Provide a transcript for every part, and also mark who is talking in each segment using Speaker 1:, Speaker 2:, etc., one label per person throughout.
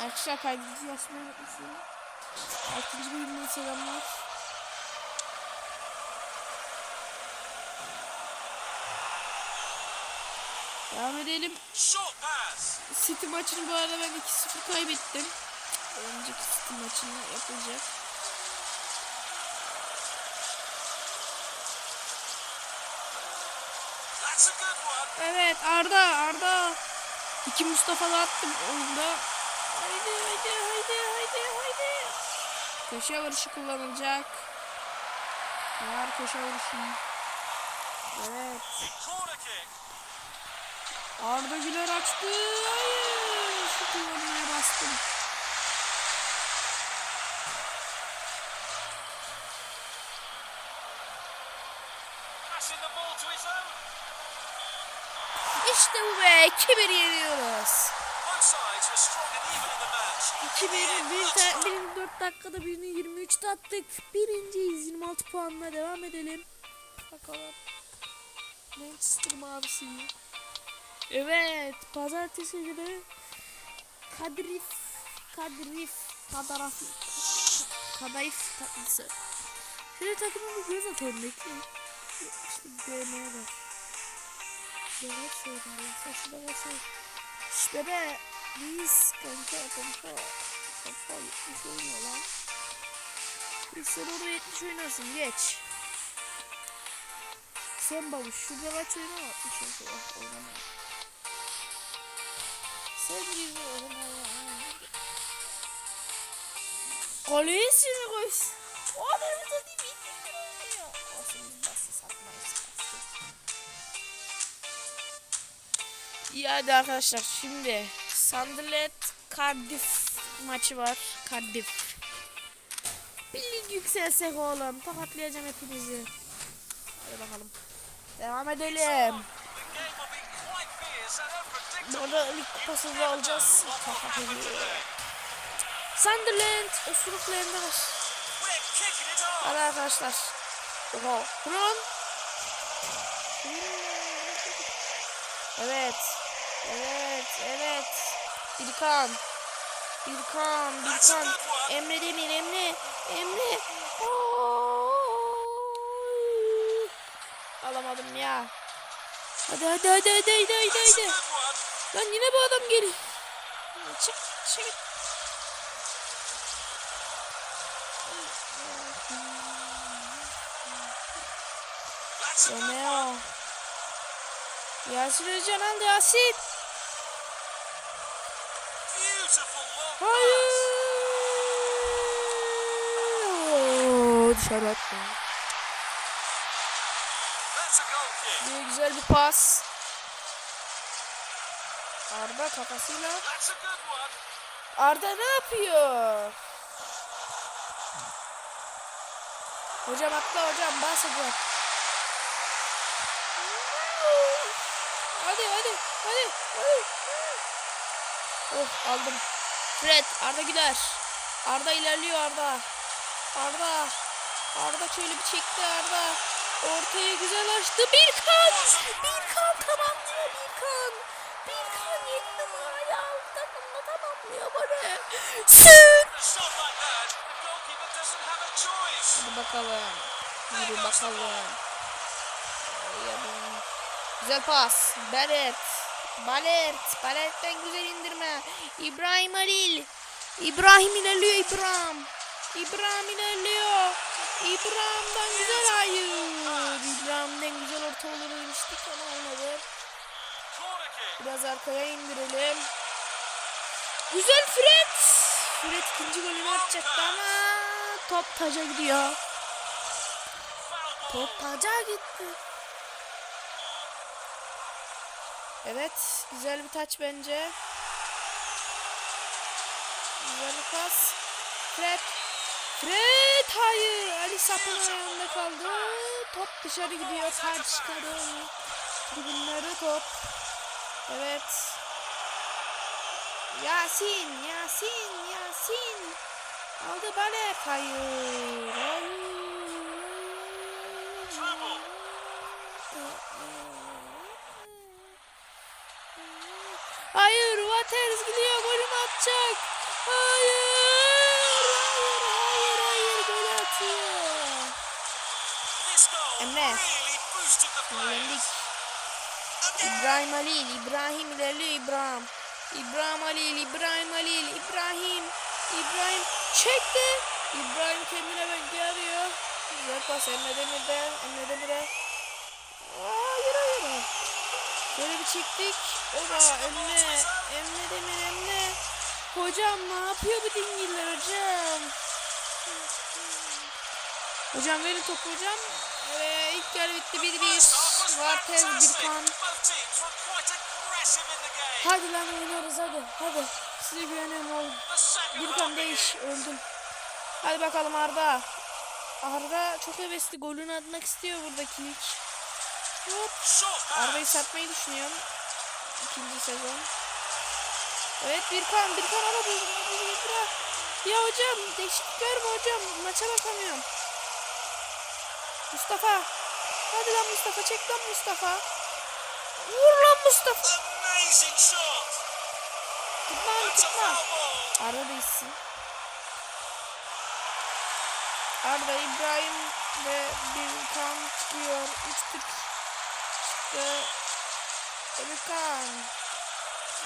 Speaker 1: Arkadaşlar kaydınızı yazmayı unutmuşum. 6. bölümden selamlar. Devam edelim. City maçını bu arada ben 2-0 kaybettim. Önceki City maçını
Speaker 2: one.
Speaker 1: Evet Arda Arda. İki Mustafa da attım oyunda. Haydi haydi haydi haydi haydi. Köşe vuruşu kullanılacak. Var köşe vuruşu. Evet. Arda Güler açtı. Hayır. Şu kullanmaya bastım. İşte bu be. 2-1 yeniyoruz.
Speaker 2: Match.
Speaker 1: 2-1 bir ta- birini 4 dakikada birini 23'te attık. Birinciyiz 26 puanla devam edelim. Bakalım. Manchester mavisi. Evet. Pazartesi günü Kadrif Kadrif Kadaraf Kadayıf tatlısı. Şöyle takımı bir göz atalım bekleyin. İşte DM'ye bak. Yavaş söyle Allah saçma yavaş söyle. Şş bebe. Biz kanka kanka. Kanka 70 oynuyor lan. Biz sen orada 70 oynarsın geç. Sen babuş şurada kaç oyna 60 oyna. Oynama. Sen gibi oynama. Kaleye seni koy. Adamı da değil mi? oynuyor. Olsun satmayız. İyi hadi arkadaşlar şimdi Sunderland Cardiff maçı var. Cardiff. Bir lig yükselsek oğlum. Tokatlayacağım hepinizi. Hadi bakalım. Devam edelim. Burada lig kupasını alacağız. Sunderland
Speaker 2: it off.
Speaker 1: Hadi arkadaşlar. Oha. Run. Evet. Evet. Evet. Birkan. Birkan. Birkan. Emre Demir. Emre. Emre. Ay. Alamadım ya. Hadi hadi hadi hadi hadi hadi hadi. Lan yine bu adam geliyor. Çık çık. Romeo. Yasin Özcan aldı Yasin. Hayır. Dışarı attı. Bir güzel bir pas. Arda kafasıyla. Arda ne yapıyor? Hocam atla hocam bas hocam. Hadi hadi hadi hadi. Oh aldım. Fred Arda Güler. Arda ilerliyor Arda. Arda. Arda şöyle bir çekti Arda. Ortaya güzel açtı. Bir kan. Bir kan tamamlıyor bir kan. Bir kan yedi numarayı aldı takımda tamamlıyor böyle. Süt. Hadi bakalım. Yürü bakalım. Güzel pas. Balet. Balet. Balet'ten güzel indirme. İbrahim Halil. İbrahim ilerliyor İbrahim. İbrahim ilerliyor. İbrahim'den güzel hayır. İbrahim'den güzel orta olur demiştik ama olmadı. Biraz arkaya indirelim. Güzel Fred. Fred ikinci golünü atacaktı ama top taca gidiyor. Top taca gitti. Evet, güzel bir taç bence. Güzel bir pas. Fred. Fred hayır. Ali sapın ayağında kaldı. Top dışarı gidiyor. Taç çıkarıyor. Tribünlere top. Evet. Yasin, Yasin, Yasin. Aldı balet. Hayır. Hayır. Hayır Waters gidiyor golünü atacak. Hayır. Hayır hayır hayır. Gol atıyor. Emre. Yendik. İbrahim Halil, İbrahim ilerliyor İbrahim. İbrahim Halil, İbrahim Halil, İbrahim. İbrahim çekti. İbrahim kendine bekle arıyor. Güzel pas Emre Demir'de. Emre Demir'e. Hayır hayır. Şöyle bir çektik. Oba Emre. Emre Demir Emre. Hocam ne yapıyor bu dingiller hocam? Hocam verin topu hocam. Ee, ilk yarı bitti 1-1. Vartez Birkan.
Speaker 2: Both teams were quite aggressive in the game.
Speaker 1: Hadi lan oynuyoruz hadi. Hadi. Size güveniyorum oğlum. Birkan
Speaker 2: half
Speaker 1: değiş. Öldüm. Hadi bakalım Arda. Arda çok hevesli. Golünü atmak istiyor buradaki ilk.
Speaker 2: Arabayı
Speaker 1: satmayı düşünüyorum. İkinci sezon. Evet bir kan bir kan ara buldum. Ya hocam değişik görme hocam. Maça bakamıyorum. Mustafa. Hadi lan Mustafa çek lan Mustafa. Vur lan Mustafa. Tutma tutma. Arda değilsin. Arda İbrahim ve bir kan çıkıyor. Üç Türk çıktı. Birkan.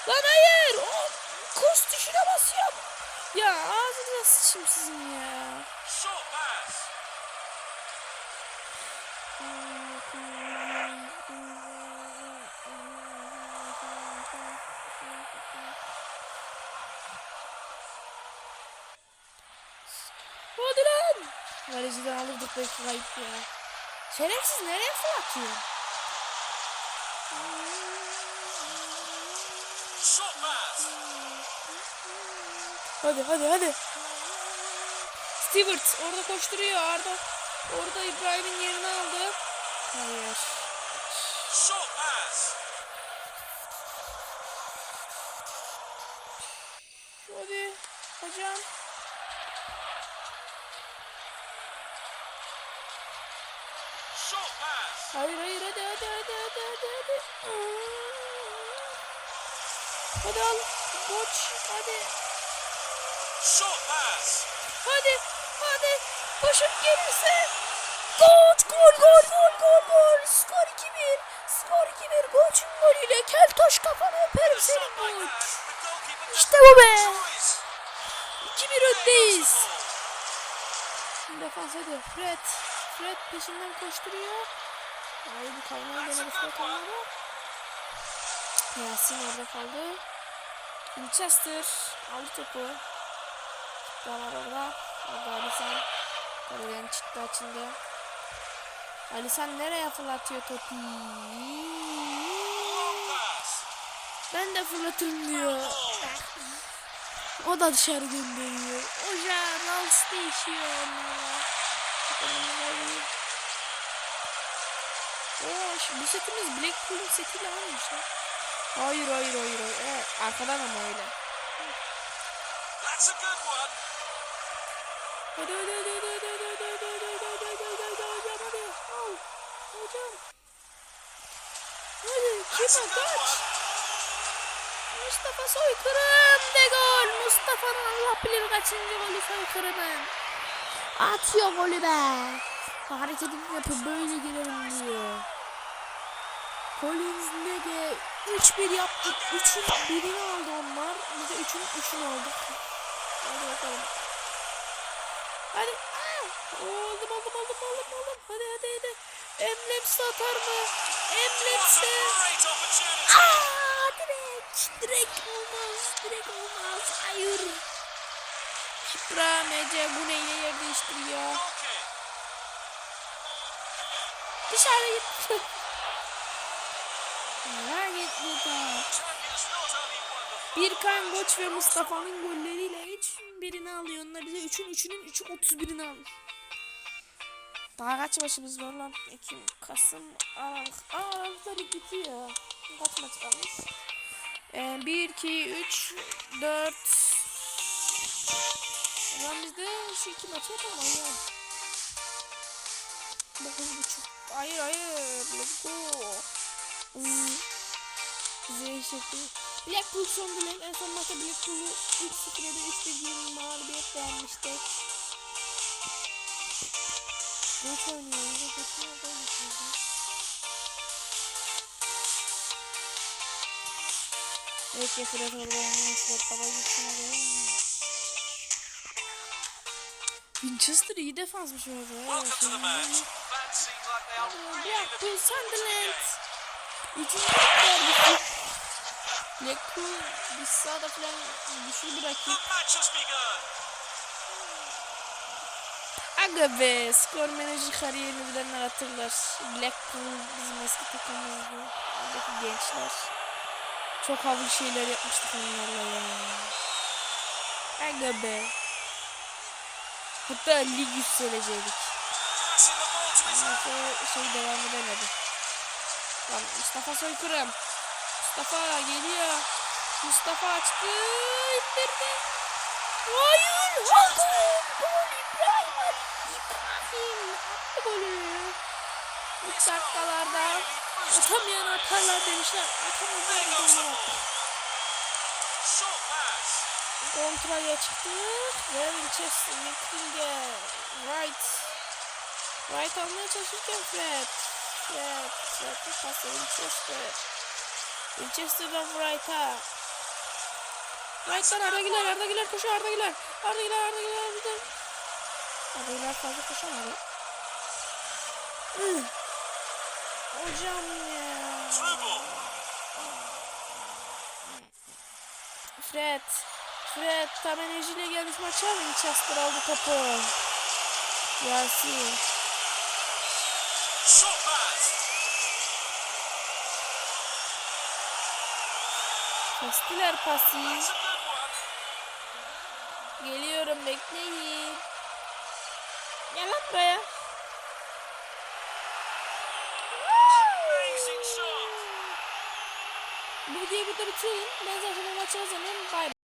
Speaker 1: Lan hayır. O kurs tuşuna basıyor. Ya ağzınıza sıçayım sizin ya. Hadi lan. Valeciden alırdık belki kayıp ya. Şerefsiz nereye fırlatıyor? Hadi hadi hadi. Stewart orada koşturuyor Arda. Orada İbrahim'in yerini aldı. Hayır. Hadi hocam. Hayır hayır hadi hadi hadi hadi hadi hadi. Al. Koç hadi.
Speaker 2: Short pass.
Speaker 1: Hadi hadi. Koşup gelirse. Koç gol gol gol gol gol. Skor 2-1. Skor 2-1. Koç'un golüyle keltoş kafanı öperim senin
Speaker 2: just
Speaker 1: İşte bu be.
Speaker 2: choice.
Speaker 1: 2-1 öndeyiz. Defans hadi. Fred. Fred peşinden koşturuyor. Hayır bu kaynağı denedi Fred olmadı. Yasin orada kaldı. Winchester aldı topu. Daha var orada. Orada Alisan. Kaleden çıktı açıldı. Alisan nereye fırlatıyor topu? Ben de fırlatırım diyor. O da dışarı gönderiyor. Hocam Rals değişiyor onlara. Oo, bu setimiz Blackpool'un setiyle aynıymış lan. Hayır hayır hayır hayır. Evet, arkadan ama öyle.
Speaker 2: That's a good one.
Speaker 1: Hadi hadi hadi hadi hadi hadi hadi hadi hadi hadi hadi hadi hadi hocam hadi. Al. Hocam. Hadi
Speaker 2: That's a
Speaker 1: kim o
Speaker 2: good
Speaker 1: kaç. Mustafa soykırım de gol. Mustafa'nın Allah bilir kaçıncı golü soykırımın. Atıyor golü be. Hareketini yapıp böyle girelim diyor. Collins ne de 3-1 yaptık. 3'ün birini aldı onlar. Biz de 3'ün 3'ünü aldık. Hadi bakalım. Hadi. Aa! Oldum oldum oldum oldum oldum. Hadi hadi hadi. Emblemsi atar mı? Emblemsi.
Speaker 2: great opportunity.
Speaker 1: Aa, direkt. Direkt olmaz. Direkt olmaz. Hayır. Şipra MC bu neyle yer değiştiriyor. Dışarı gitti. Neler
Speaker 2: the
Speaker 1: Birkan Goç ve Mustafa'nın golleriyle 3'ün birini alıyor. Onlar bize 3'ün 3'ünün 3'ü 31'ini alıyor. Daha kaç maçımız var lan? Ekim, Kasım, Aralık. Aa, Aralık'ta lig bitiyor. Kaç maç kalmış? Ee, 1, 2, 3, 4. Ulan biz de şu iki maçı yapalım ya. 9.5. Hayır hayır. Let's go. Z şekli. Blackpool son dileğim. En son maçta Blackpool'u 3-0'a 3-1 mağlubiyet vermişti. Nasıl oynuyoruz? Nasıl oynuyoruz? Evet yasıra torba oynuyoruz. Baba gitsin oraya. Winchester iyi defansmış orada.
Speaker 2: Welcome to the match.
Speaker 1: Blackpool Sunderland. Üçüncü derbisi. Biz sağda falan güçlü bir rakip. Aga be skor menajer kariyerini bilenler hatırlar. Blackpool bizim eski takımımızdı. Oradaki gençler. Çok havalı şeyler yapmıştık onlarla ya. Aga be. Hatta lig
Speaker 2: his
Speaker 1: Ama sonra şey devam edemedi. Lan Mustafa Soykırım. Mustafa geliyor. Mustafa açtı. indirdi. Hayır. Hayır. Gol İbrahim. İbrahim. Attı golü. İlk dakikalarda atamayan atarlar demişler. Atamayan
Speaker 2: pass.
Speaker 1: Kontraya çıktık ve Winchester Viking'e Wright Wright almaya çalışırken Fred Fred bir pası Winchester Winchester'dan Wright'a Wright'tan Arda Güler Arda Güler koşuyor Arda Güler Arda Güler Arda Güler Arda Güler Arda Güler fazla koşamadı. Hocam ya. Fred. Fred tam enerjiyle gelmiş maça Winchester aldı topu. Yasin. Kestiler pası. Geliyorum bekleyin. Gel lan buraya. Bu videoyu burada bitirelim. Ben zaten maçı hazırlayayım. Bay bay.